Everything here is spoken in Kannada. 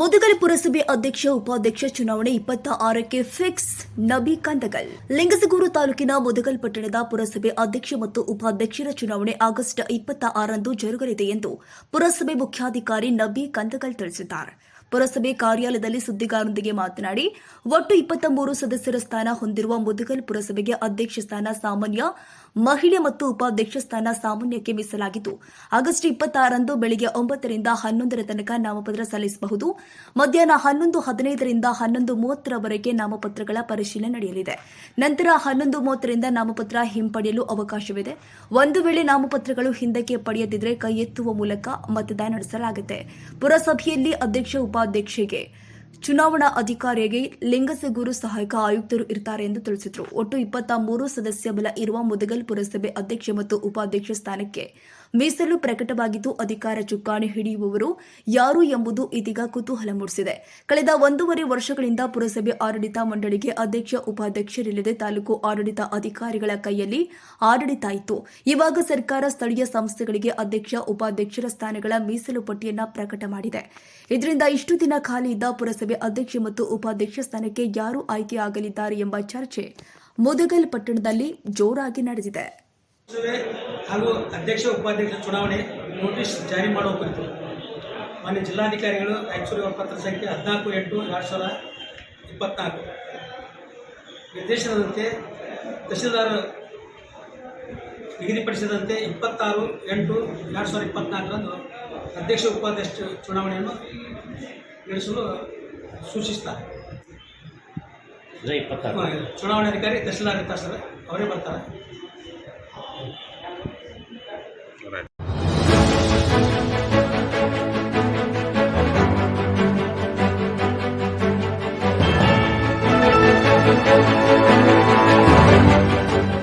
ಮುದಗಲ್ ಪುರಸಭೆ ಅಧ್ಯಕ್ಷ, ಉಪಾಧ್ಯಕ್ಷ ಚುನಾವಣೆ ಇಪ್ಪತ್ತ ಆರಕ್ಕೆ ಫಿಕ್ಸ್ ನಬಿ ಕಂದಗಲ್. ಲಿಂಗಸಗೂರು ತಾಲೂಕಿನ ಮುದುಗಲ್ ಪಟ್ಟಣದ ಪುರಸಭೆ ಅಧ್ಯಕ್ಷ ಮತ್ತು ಉಪಾಧ್ಯಕ್ಷರ ಚುನಾವಣೆ ಆಗಸ್ಟ್ ಇಪ್ಪತ್ತ ಆರಂದು ಜರುಗಲಿದೆ ಎಂದು ಪುರಸಭೆ ಮುಖ್ಯಾಧಿಕಾರಿ ನಬಿ ಕಂದಗಲ್ ತಿಳಿಸಿದ್ದಾರೆ. ಪುರಸಭೆ ಕಾರ್ಯಾಲಯದಲ್ಲಿ ಸುದ್ದಿಗಾರರೊಂದಿಗೆ ಮಾತನಾಡಿ, ಒಟ್ಟು ಇಪ್ಪತ್ತ ಸದಸ್ಯರ ಸ್ಥಾನ ಹೊಂದಿರುವ ಮುದಗಲ್ ಪುರಸಭೆಗೆ ಅಧ್ಯಕ್ಷ ಸ್ಥಾನ ಸಾಮಾನ್ಯ, ಮಹಿಳೆ ಮತ್ತು ಉಪಾಧ್ಯಕ್ಷ ಸ್ಥಾನ ಸಾಮಾನ್ಯಕ್ಕೆ ಮೀಸಲಾಗಿದ್ದು ಆಗಸ್ಟ್ ಇಪ್ಪತ್ತಾರರಂದು ಬೆಳಗ್ಗೆ ಒಂಬತ್ತರಿಂದ ಹನ್ನೊಂದರ ತನಕ ನಾಮಪತ್ರ ಸಲ್ಲಿಸಬಹುದು. ಮಧ್ಯಾಹ್ನ ಹನ್ನೊಂದು ಹದಿನೈದರಿಂದ ಹನ್ನೊಂದು ಮೂವತ್ತರವರೆಗೆ ನಾಮಪತ್ರಗಳ ಪರಿಶೀಲನೆ ನಡೆಯಲಿದೆ. ನಂತರ ಹನ್ನೊಂದು ಮೂವತ್ತರಿಂದ ನಾಮಪತ್ರ ಹಿಂಪಡೆಯಲು ಅವಕಾಶವಿದೆ. ಒಂದು ವೇಳೆ ನಾಮಪತ್ರಗಳು ಹಿಂದಕ್ಕೆ ಪಡೆಯದಿದ್ದರೆ ಕೈ ಎತ್ತುವ ಮೂಲಕ ಮತದಾನ ನಡೆಸಲಾಗುತ್ತೆ. ಪುರಸಭೆಯಲ್ಲಿ ಅಧ್ಯಕ್ಷ ಉಪಾಧ್ಯಕ್ಷೆಗೆ. ಚುನಾವಣಾ ಅಧಿಕಾರಿಗೆ ಲಿಂಗಸಗೂರು ಸಹಾಯಕ ಆಯುಕ್ತರು ಇರ್ತಾರೆ ಎಂದು ತಿಳಿಸಿದರು. ಒಟ್ಟು ಇಪ್ಪತ್ತ ಮೂರು ಸದಸ್ಯ ಬಲ ಇರುವ ಮುದಗಲ್ ಪುರಸಭೆ ಅಧ್ಯಕ್ಷ ಮತ್ತು ಉಪಾಧ್ಯಕ್ಷ ಸ್ಥಾನಕ್ಕೆ ಮೀಸಲು ಪ್ರಕಟವಾಗಿದ್ದು ಅಧಿಕಾರ ಚುಕ್ಕಾಣಿ ಹಿಡಿಯುವವರು ಯಾರು ಎಂಬುದು ಇದೀಗ ಕುತೂಹಲ ಮೂಡಿಸಿದೆ. ಕಳೆದ ಒಂದೂವರೆ ವರ್ಷಗಳಿಂದ ಪುರಸಭೆ ಆಡಳಿತ ಮಂಡಳಿಗೆ ಅಧ್ಯಕ್ಷ, ಉಪಾಧ್ಯಕ್ಷರಿಲ್ಲದೆ ತಾಲೂಕು ಆಡಳಿತ ಅಧಿಕಾರಿಗಳ ಕೈಯಲ್ಲಿ ಆಡಳಿತ ಇತ್ತು. ಇವಾಗ ಸರ್ಕಾರ ಸ್ಥಳೀಯ ಸಂಸ್ಥೆಗಳಿಗೆ ಅಧ್ಯಕ್ಷ, ಉಪಾಧ್ಯಕ್ಷರ ಸ್ಥಾನಗಳ ಮೀಸಲು ಪಟ್ಟಿಯನ್ನ ಪ್ರಕಟ ಮಾಡಿದೆ. ಇದರಿಂದ ಇಷ್ಟು ದಿನ ಖಾಲಿ ಇದ್ದ ಪುರಸಭೆ ಅಧ್ಯಕ್ಷ ಮತ್ತು ಉಪಾಧ್ಯಕ್ಷ ಸ್ಥಾನಕ್ಕೆ ಯಾರು ಆಯ್ಕೆಯಾಗಲಿದ್ದಾರೆ ಎಂಬ ಚರ್ಚೆ ಮುದಗಲ್ ಪಟ್ಟಣದಲ್ಲಿ ಜೋರಾಗಿ ನಡೆದಿದೆ. ಹಾಗೂ ಅಧ್ಯಕ್ಷ ಉಪಾಧ್ಯಕ್ಷ ಚುನಾವಣೆ ನೋಟಿಸ್ ಜಾರಿ ಮಾಡುವ ಕುರಿತು ಮಾನ್ಯ ಜಿಲ್ಲಾಧಿಕಾರಿಗಳು ರಾಯಚೂರು ಪತ್ರ ಸಂಖ್ಯೆ ಹದಿನಾಲ್ಕು ಎಂಟು ಎರಡು ಸಾವಿರ ಇಪ್ಪತ್ನಾಲ್ಕು. ನಿರ್ದೇಶನದಂತೆ ತಹಸೀಲ್ದಾರ ನಿಗದಿಪಡಿಸಿದಂತೆ ಇಪ್ಪತ್ತಾರು ಎಂಟು ಎರಡು ಸಾವಿರದ ಇಪ್ಪತ್ನಾಲ್ಕರಂದು ಅಧ್ಯಕ್ಷ ಉಪಾಧ್ಯಕ್ಷ ಚುನಾವಣೆಯನ್ನು ನಡೆಸಲು ಸೂಚಿಸ್ತಾರೆ. ಚುನಾವಣಾಧಿಕಾರಿ ತಹಸೀಲ್ದಾರ್ ಇರ್ತಾರೆ ಸರ್ ಅವರೇ ಬರ್ತಾರೆ.